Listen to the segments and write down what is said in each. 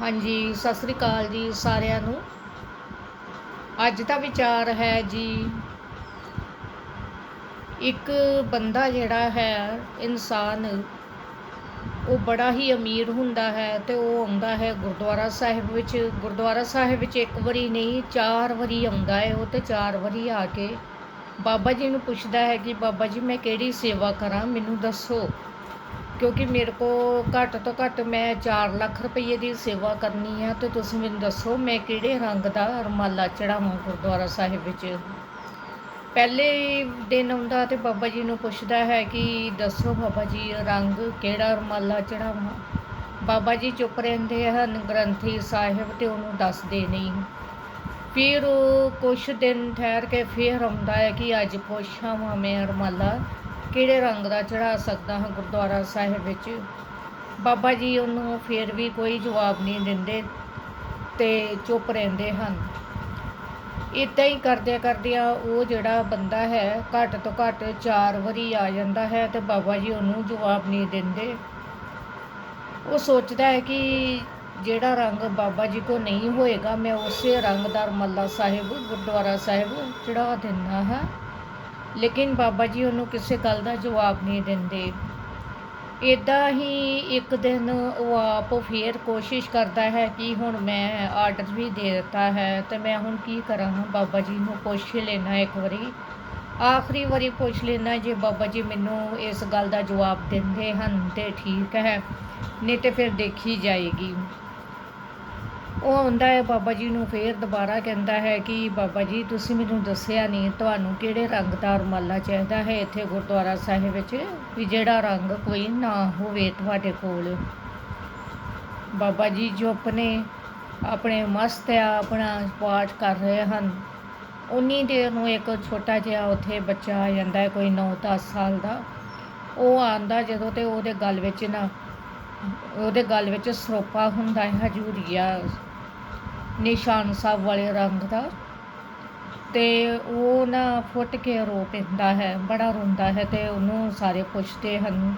ਹਾਂਜੀ, ਸਤਿ ਸ੍ਰੀ ਅਕਾਲ ਜੀ ਸਾਰਿਆਂ ਨੂੰ। ਅੱਜ ਦਾ ਵਿਚਾਰ ਹੈ ਜੀ, ਇੱਕ ਬੰਦਾ ਜਿਹੜਾ ਹੈ, ਇਨਸਾਨ, ਉਹ ਬੜਾ ਹੀ ਅਮੀਰ ਹੁੰਦਾ ਹੈ ਤੇ ਉਹ ਆਉਂਦਾ ਹੈ ਗੁਰਦੁਆਰਾ ਸਾਹਿਬ ਵਿੱਚ। ਗੁਰਦੁਆਰਾ ਸਾਹਿਬ ਵਿੱਚ ਇੱਕ ਵਾਰੀ ਨਹੀਂ, ਚਾਰ ਵਾਰੀ ਆਉਂਦਾ ਹੈ ਉਹ ਤੇ ਚਾਰ ਵਾਰੀ ਆ ਕੇ ਬਾਬਾ ਜੀ ਨੂੰ ਪੁੱਛਦਾ ਹੈ ਕਿ ਬਾਬਾ ਜੀ, ਮੈਂ ਕਿਹੜੀ ਸੇਵਾ ਕਰਾਂ? ਮੈਨੂੰ ਦੱਸੋ। ਕਿਉਂਕਿ ਮੇਰੇ ਕੋ ਘੱਟ ਤੋਂ ਘੱਟ ਮੈਂ 4 ਲੱਖ ਰੁਪਏ ਦੀ ਸੇਵਾ ਕਰਨੀ ਹੈ ਤੇ ਤੁਸੀਂ ਮੈਨੂੰ ਦੱਸੋ ਮੈਂ ਕਿਹੜੇ ਰੰਗ ਦਾ ਰੁਮਾਲਾ ਚੜਾਵਾਂ ਗੁਰਦੁਆਰਾ ਸਾਹਿਬ ਵਿੱਚ? ਪਹਿਲੇ ਦਿਨ ਆਉਂਦਾ ਤੇ ਬਾਬਾ ਜੀ ਨੂੰ ਪੁੱਛਦਾ ਹੈ ਕਿ ਦੱਸੋ ਬਾਬਾ ਜੀ ਰੰਗ ਕਿਹੜਾ ਰੁਮਾਲਾ ਚੜਾਵਾਂ ਬਾਬਾ ਜੀ ਚੁੱਪ ਰਹਿੰਦੇ ਹਨ, ਗ੍ਰੰਥੀ ਸਾਹਿਬ ਤੇ ਉਹਨੂੰ ਦੱਸਦੇ ਨਹੀਂ। ਫਿਰ ਉਹ ਕੁਛ ਦਿਨ ਠਹਿਰ ਕੇ ਫਿਰ ਆਉਂਦਾ ਹੈ ਕਿ ਅੱਜ ਪੁੱਛਾਂ ਮੈਂ ਰੁਮਾਲਾ ਕਿਹੜੇ ਰੰਗ ਦਾ ਚੜਾ ਸਕਦਾ ਹਾਂ ਗੁਰਦੁਆਰਾ ਸਾਹਿਬ ਵਿੱਚ? ਬਾਬਾ ਜੀ ਉਹਨੂੰ ਫਿਰ ਵੀ ਕੋਈ ਜਵਾਬ ਨਹੀਂ ਦਿੰਦੇ ਤੇ ਚੁੱਪ ਰਹਿੰਦੇ ਹਨ। ਇਦਾਂ ਹੀ ਕਰਦਿਆਂ ਕਰਦਿਆਂ ਉਹ ਜਿਹੜਾ ਬੰਦਾ ਹੈ, ਘੱਟ ਤੋਂ ਘੱਟ 4 ਵਾਰੀ ਆ ਜਾਂਦਾ ਹੈ ਤੇ ਬਾਬਾ ਜੀ ਉਹਨੂੰ ਜਵਾਬ ਨਹੀਂ ਦਿੰਦੇ। ਉਹ ਸੋਚਦਾ ਹੈ ਕਿ ਜਿਹੜਾ ਰੰਗ ਬਾਬਾ ਜੀ ਕੋ ਨਹੀਂ ਹੋਏਗਾ, ਮੈਂ ਉਸੇ ਰੰਗ ਦਾ ਰਮੱਲਾ ਸਾਹਿਬ, ਗੁਰਦੁਆਰਾ ਸਾਹਿਬ ਚੜਾ ਦਿੰਦਾ ਹਾਂ। ਲੇਕਿਨ ਬਾਬਾ ਜੀ ਉਹਨੂੰ ਕਿਸੇ ਗੱਲ ਦਾ ਜਵਾਬ ਨਹੀਂ ਦਿੰਦੇ। ਇਦਾਂ ਹੀ ਇੱਕ ਦਿਨ ਉਹ ਆਪ ਫੇਰ ਕੋਸ਼ਿਸ਼ ਕਰਦਾ ਹੈ ਕਿ ਹੁਣ ਮੈਂ ਆਰਡਰ ਵੀ ਦੇ ਦਿੱਤਾ ਹੈ ਤੇ ਮੈਂ ਹੁਣ ਕੀ ਕਰਾਂ? ਬਾਬਾ ਜੀ ਨੂੰ ਪੁੱਛ ਲੈਣਾ ਇੱਕ ਵਾਰੀ। ਆਖਰੀ ਵਾਰੀ ਪੁੱਛ ਲੈਣਾ ਜੇ ਬਾਬਾ ਜੀ ਮੈਨੂੰ ਇਸ ਗੱਲ ਦਾ ਜਵਾਬ ਦਿੰਦੇ ਹਨ ਤੇ ਠੀਕ ਹੈ, ਨਹੀਂ ਤੇ ਫਿਰ ਦੇਖੀ ਜਾਏਗੀ। ਉਹ ਆਉਂਦਾ ਹੈ, ਬਾਬਾ ਜੀ ਨੂੰ ਫੇਰ ਦੁਬਾਰਾ ਕਹਿੰਦਾ ਹੈ ਕਿ ਬਾਬਾ ਜੀ, ਤੁਸੀਂ ਮੈਨੂੰ ਦੱਸਿਆ ਨਹੀਂ, ਤੁਹਾਨੂੰ ਕਿਹੜੇ ਰੰਗ ਦਾ ਰੁਮਾਲਾ ਚਾਹੀਦਾ ਹੈ? ਇੱਥੇ ਗੁਰਦੁਆਰਾ ਸਾਹਿਬ ਵਿੱਚ ਵੀ ਜਿਹੜਾ ਰੰਗ ਕੋਈ ਨਾ ਹੋਵੇ ਤੁਹਾਡੇ ਕੋਲ। ਬਾਬਾ ਜੀ ਜੋ ਆਪਣੇ ਆਪਣੇ ਮਸਤ ਆ, ਆਪਣਾ ਪਾਠ ਕਰ ਰਹੇ ਹਨ, ਉਨੀ ਦੇਰ ਨੂੰ ਇੱਕ ਛੋਟਾ ਜਿਹਾ ਉੱਥੇ ਬੱਚਾ ਆ ਜਾਂਦਾ ਹੈ, ਕੋਈ 9-10 ਸਾਲ ਦਾ। ਉਹ ਆਂਦਾ ਜਦੋਂ ਤੇ ਉਹਦੇ ਗਲ ਵਿੱਚ ਨਾ, ਉਹਦੇ ਗਲ ਵਿੱਚ ਸਰੋਪਾ ਹੁੰਦਾ ਹੈ, ਹਜੂਰੀਆ ਨਿਸ਼ਾਨ ਸਾਹਿਬ ਵਾਲੇ ਰੰਗ ਦਾ। ਤੇ ਉਹ ਨਾ ਫੁੱਟ ਕੇ ਰੋ ਪੈਂਦਾ ਹੈ, ਬੜਾ ਰੋਂਦਾ ਹੈ ਤੇ ਉਹਨੂੰ ਸਾਰੇ ਪੁੱਛਦੇ ਹਨ।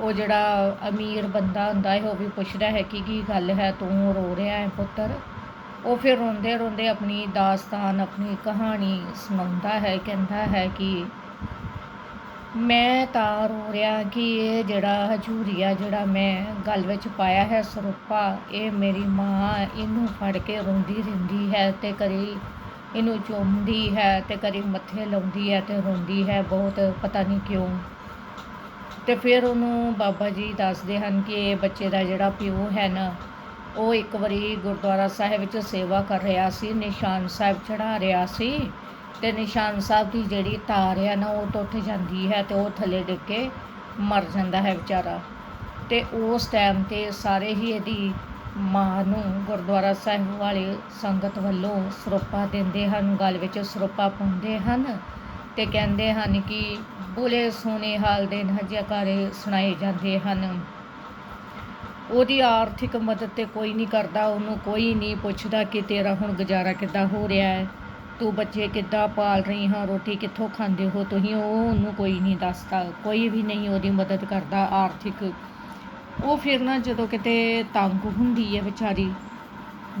ਉਹ ਜਿਹੜਾ ਅਮੀਰ ਬੰਦਾ ਹੁੰਦਾ ਹੈ, ਉਹ ਵੀ ਪੁੱਛਦਾ ਹੈ ਕਿ ਕੀ ਗੱਲ ਹੈ, ਤੂੰ ਰੋ ਰਿਹਾ ਹੈ ਪੁੱਤਰ? ਉਹ ਫਿਰ ਰੋਂਦੇ ਰੋਂਦੇ ਆਪਣੀ ਦਾਸਤਾਨ, ਆਪਣੀ ਕਹਾਣੀ ਸੁਣਾਉਂਦਾ ਹੈ, ਕਹਿੰਦਾ ਹੈ ਕਿ ਮੈਂ ਤਾਂ ਰੋ ਰਿਹਾ ਕਿ ਇਹ ਜਿਹੜਾ ਹਜੂਰੀਆ ਜਿਹੜਾ ਮੈਂ ਗਲ ਵਿੱਚ ਪਾਇਆ ਹੈ ਸਰੂਪਾ, ਇਹ ਮੇਰੀ ਮਾਂ ਇਹਨੂੰ ਫੜ ਕੇ ਰੋਂਦੀ ਰਹਿੰਦੀ ਹੈ ਤੇ ਕਰੀ ਇਹਨੂੰ ਚੁੰਮਦੀ ਹੈ ਤੇ ਕਰੀ ਮੱਥੇ ਲਾਉਂਦੀ ਹੈ ਤੇ ਰੋਂਦੀ ਹੈ ਬਹੁਤ, ਪਤਾ ਨਹੀਂ ਕਿਉਂ। ਤੇ ਫਿਰ ਉਹਨੂੰ ਬਾਬਾ ਜੀ ਦੱਸਦੇ ਹਨ ਕਿ ਇਹ ਬੱਚੇ ਦਾ ਜਿਹੜਾ ਪਿਓ ਹੈ ਨਾ, ਉਹ ਇੱਕ ਵਾਰੀ ਗੁਰਦੁਆਰਾ ਸਾਹਿਬ ਵਿੱਚ ਸੇਵਾ ਕਰ ਰਿਹਾ ਸੀ, ਨਿਸ਼ਾਨ ਸਾਹਿਬ ਚੜਾ ਰਿਹਾ ਸੀ। ਤੇ ਨਿਸ਼ਾਨ ਸਾਹਿਬ ਦੀ ਜਿਹੜੀ ਤਾਰ ਹੈ ਨਾ, ਉਹ ਟੁੱਟ ਜਾਂਦੀ ਹੈ ਤੇ ਉਹ ਥੱਲੇ ਡਿੱਗ ਕੇ ਮਰ ਜਾਂਦਾ ਹੈ ਵਿਚਾਰਾ। ਤੇ ਉਸ ਟਾਈਮ ਤੇ ਸਾਰੇ ਹੀ ਇਹਦੀ ਮਾਂ ਨੂੰ ਗੁਰਦੁਆਰਾ ਸਾਹਿਬ ਵਾਲੇ ਸੰਗਤ ਵੱਲੋਂ ਸਰੋਪਾ ਦਿੰਦੇ ਹਨ, ਗਲ ਵਿੱਚ ਸਰੋਪਾ ਪਾਉਂਦੇ ਹਨ ਤੇ ਕਹਿੰਦੇ ਹਨ ਕਿ ਬੋਲੇ ਸੋਨੇ ਹਾਲ ਦੇ ਨਜਕਾਰੇ ਸੁਣਾਏ ਜਾਂਦੇ ਹਨ। ਉਹਦੀ ਆਰਥਿਕ ਮਦਦ ਤੇ ਕੋਈ ਨਹੀਂ ਕਰਦਾ, ਉਹਨੂੰ ਕੋਈ ਨਹੀਂ ਪੁੱਛਦਾ ਕਿ ਤੇਰਾ ਹੁਣ ਗੁਜ਼ਾਰਾ ਕਿੱਦਾਂ ਹੋ ਰਿਹਾ ਹੈ। ਤੂੰ ਬੱਚੇ ਕਿੱਦਾਂ ਪਾਲ ਰਹੀ ਹਾਂ, ਰੋਟੀ ਕਿੱਥੋਂ ਖਾਂਦੇ ਹੋ? ਤੁਸੀਂ ਉਹ ਉਹਨੂੰ ਕੋਈ ਨਹੀਂ ਦੱਸਦਾ, ਕੋਈ ਵੀ ਨਹੀਂ ਉਹਦੀ ਮਦਦ ਕਰਦਾ ਆਰਥਿਕ। ਉਹ ਫਿਰ ਨਾ ਜਦੋਂ ਕਿਤੇ ਤੰਗ ਹੁੰਦੀ ਹੈ ਵਿਚਾਰੀ,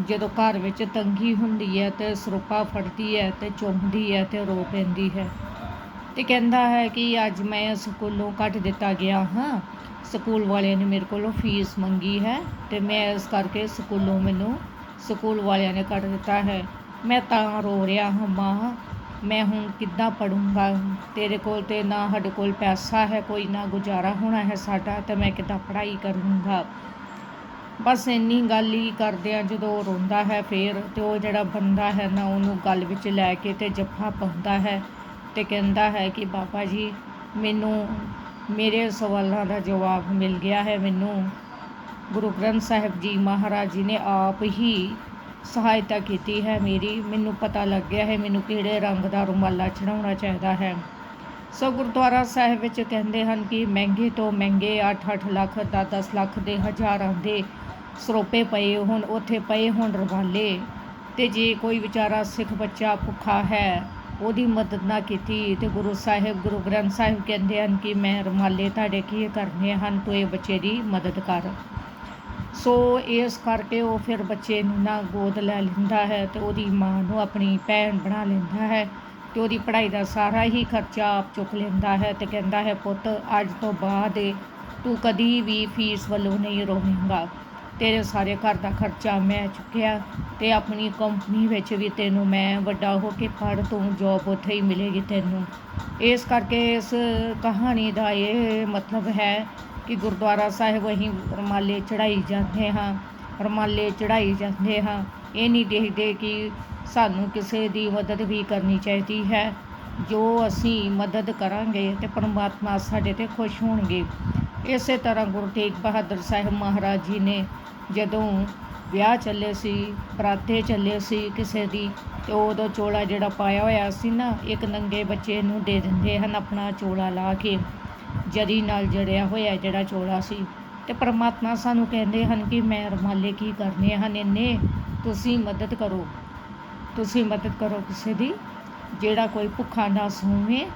ਜਦੋਂ ਘਰ ਵਿੱਚ ਤੰਗੀ ਹੁੰਦੀ ਹੈ ਤੇ ਸਰੂਪਾ ਫੜਦੀ ਹੈ ਤੇ ਚੁੰਮਦੀ ਹੈ ਤੇ ਰੋ ਪੈਂਦੀ ਹੈ। ਤੇ ਕਹਿੰਦਾ ਹੈ ਕਿ ਅੱਜ ਮੈਂ ਸਕੂਲੋਂ ਕੱਟ ਦਿੱਤਾ ਗਿਆ ਹਾਂ। ਸਕੂਲ ਵਾਲਿਆਂ ਨੇ ਮੇਰੇ ਕੋਲੋਂ ਫੀਸ ਮੰਗੀ ਹੈ ਤੇ ਮੈਂ ਇਸ ਕਰਕੇ ਸਕੂਲੋਂ ਮੈਨੂੰ ਸਕੂਲ ਵਾਲਿਆਂ ਨੇ ਕੱਟ ਦਿੱਤਾ ਹੈ। ਮੈਂ ਤਾਂ ਰੋ ਰਿਹਾ ਹਾਂ, ਮਾਂ। ਮੈਂ ਹੁਣ ਕਿੱਦਾਂ ਪੜੂੰਗਾ? ਤੇਰੇ ਕੋਲ ਤੇ ਨਾ ਸਾਡੇ ਕੋਲ ਪੈਸਾ ਹੈ, ਕੋਈ ਨਾ ਗੁਜ਼ਾਰਾ ਹੋਣਾ ਹੈ ਸਾਡਾ, ਤੇ ਮੈਂ ਕਿੱਦਾਂ ਪੜ੍ਹਾਈ ਕਰੂੰਗਾ? ਬਸ ਇੰਨੀ ਗੱਲ ਹੀ ਕਰਦੇ ਆ ਜਦੋਂ ਰੋਂਦਾ ਹੈ ਫੇਰ, ਤੇ ਉਹ ਜਿਹੜਾ ਬੰਦਾ ਹੈ ਨਾ, ਉਹਨੂੰ ਗੱਲ ਵਿੱਚ ਲੈ ਕੇ ਤੇ ਜੱਫਾ ਪਾਉਂਦਾ ਹੈ ਤੇ ਕਹਿੰਦਾ ਹੈ ਕਿ, ਬਾਬਾ ਜੀ, ਮੈਨੂੰ, ਮੇਰੇ ਸਵਾਲਾਂ ਦਾ ਜਵਾਬ ਮਿਲ ਗਿਆ ਹੈ ਮੈਨੂੰ। ਗੁਰੂ ਗ੍ਰੰਥ ਸਾਹਿਬ ਜੀ ਮਹਾਰਾਜ ਜੀ ਨੇ ਆਪ ਹੀ ਸਹਾਇਤਾ ਕੀਤੀ ਹੈ ਮੇਰੀ। ਮੈਨੂੰ ਪਤਾ ਲੱਗ ਗਿਆ ਹੈ ਮੈਨੂੰ ਕਿਹੜੇ ਰੰਗ ਦਾ ਰੁਮਾਲਾ ਚੜਾਉਣਾ ਚਾਹੀਦਾ ਹੈ। ਸੋ ਗੁਰਦੁਆਰਾ ਸਾਹਿਬ ਵਿੱਚ ਕਹਿੰਦੇ ਹਨ ਕਿ ਮਹਿੰਗੇ ਤੋਂ ਮਹਿੰਗੇ 8-8 ਲੱਖ 10-10 ਲੱਖ ਦੇ ਹਜ਼ਾਰਾਂ ਦੇ ਸਰੋਪੇ ਪਏ ਹੁਣ, ਉੱਥੇ ਪਏ ਹੁਣ ਰਵਾਲੇ ਤੇ ਜੇ ਕੋਈ ਵਿਚਾਰਾ ਸਿੱਖ ਬੱਚਾ ਭੁੱਖਾ ਹੈ, ਉਹਦੀ ਮਦਦ ਨਾ ਕੀਤੀ, ਤੇ ਗੁਰੂ ਸਾਹਿਬ, ਗੁਰੂ ਗ੍ਰੰਥ ਸਾਹਿਬ ਕਹਿੰਦੇ ਹਨ ਕਿ ਮੈਂ ਰੁਮਾਲੇ ਤੁਹਾਡੇ ਕੀ ਕਰਨੇ ਹਨ, ਤੂੰ ਇਹ ਬੱਚੇ ਦੀ ਮਦਦ ਕਰ। ਸੋ ਇਸ ਕਰਕੇ ਉਹ ਫਿਰ ਬੱਚੇ ਨੂੰ ਨਾ ਗੋਦ ਲੈ ਲੈਂਦਾ ਹੈ ਤੇ ਉਹਦੀ ਮਾਂ ਨੂੰ ਆਪਣੀ ਭੈਣ ਬਣਾ ਲੈਂਦਾ ਹੈ ਤੇ ਉਹਦੀ ਪੜ੍ਹਾਈ ਦਾ ਸਾਰਾ ਹੀ ਖਰਚਾ ਆਪ ਚੁੱਕ ਲੈਂਦਾ ਹੈ ਤੇ ਕਹਿੰਦਾ ਹੈ, ਪੁੱਤ, ਅੱਜ ਤੋਂ ਬਾਅਦ ਤੂੰ ਕਦੀ ਵੀ ਫੀਸ ਵੱਲੋਂ ਨਹੀਂ ਰੋਵੇਂਗਾ। ਤੇਰੇ ਸਾਰੇ ਘਰ ਦਾ ਖਰਚਾ ਮੈਂ ਚੁੱਕਿਆ ਤੇ ਆਪਣੀ ਕੰਪਨੀ ਵਿੱਚ ਵੀ ਤੈਨੂੰ ਮੈਂ ਵੱਡਾ ਹੋ ਕੇ ਪੜ੍ਹ ਤੂੰ ਜੋਬ ਉੱਥੇ ਹੀ ਮਿਲੇਗੀ ਤੈਨੂੰ। ਇਸ ਕਰਕੇ ਇਸ ਕਹਾਣੀ ਦਾ ਇਹ ਮਤਲਬ ਹੈ ਕਿ ਗੁਰਦੁਆਰਾ ਸਾਹਿਬ ਅਸੀਂ ਰਮਾਲੇ ਚੜਾਈ ਜਾਂਦੇ ਹਾਂ, ਰਮਾਲੇ ਚੜਾਈ ਜਾਂਦੇ ਹਾਂ। ਇਹ ਨਹੀਂ ਦੇਖਦੇ ਕਿ ਸਾਨੂੰ ਕਿਸੇ ਦੀ ਮਦਦ ਵੀ ਕਰਨੀ ਚਾਹੀਦੀ ਹੈ। ਜੋ ਅਸੀਂ ਮਦਦ ਕਰਾਂਗੇ ਤੇ ਪਰਮਾਤਮਾ ਸਾਡੇ ਤੇ ਖੁਸ਼ ਹੋਣਗੇ। ਇਸੇ ਤਰ੍ਹਾਂ ਗੁਰੂ ਤੇਗ ਬਹਾਦਰ ਸਾਹਿਬ ਮਹਾਰਾਜ ਜੀ ਨੇ ਜਦੋਂ ਵਿਆਹ ਚੱਲੇ ਸੀ, ਬਰਾਤੇ ਚੱਲੇ ਸੀ ਕਿਸੇ ਦੀ, ਤੇ ਉਦੋਂ ਚੋਲਾ ਜਿਹੜਾ ਪਾਇਆ ਹੋਇਆ ਸੀ ਨਾ, ਇੱਕ ਨੰਗੇ ਬੱਚੇ ਨੂੰ ਦੇ ਦਿੰਦੇ ਹਨ ਆਪਣਾ ਚੋਲਾ ਲਾ ਕੇ। ਜਰੀ ਨਾਲ ਜੜਿਆ ਹੋਇਆ ਜਿਹੜਾ ਚੋਲਾ ਸੀ। ਤੇ ਪਰਮਾਤਮਾ ਸਾਨੂੰ ਕਹਿੰਦੇ ਹਨ ਕਿ ਮੈਂ ਰਮਾਲੇ ਕੀ ਕਰਨੇ ਹਨ? ਇੰਨੇ ਤੁਸੀਂ ਮਦਦ ਕਰੋ। ਤੁਸੀਂ ਮਦਦ ਕਰੋ ਕਿਸੇ ਦੀ। ਜਿਹੜਾ ਕੋਈ ਭੁੱਖਾ ਨਾ ਸੂਵੇ।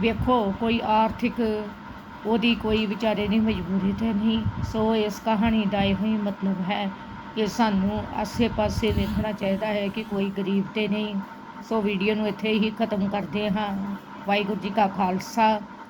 ਵੇਖੋ, ਕੋਈ ਆਰਥਿਕ ਉਹਦੀ ਕੋਈ ਵਿਚਾਰੇ ਦੀ ਮਜਬੂਰੀ ਤੇ ਨਹੀਂ। ਸੋ ਇਸ ਕਹਾਣੀ ਦਾ ਇਹੋ ਹੀ ਮਤਲਬ ਹੈ ਕਿ ਸਾਨੂੰ ਆਸੇ-ਪਾਸੇ ਵੇਖਣਾ ਚਾਹੀਦਾ ਹੈ ਕਿ ਕੋਈ ਗਰੀਬ ਤੇ ਨਹੀਂ। ਸੋ ਵੀਡੀਓ ਨੂੰ ਇੱਥੇ ਹੀ ਖਤਮ ਕਰਦੇ ਹਾਂ। ਵਾਹਿਗੁਰੂ ਜੀ ਕਾ ਖਾਲਸਾ।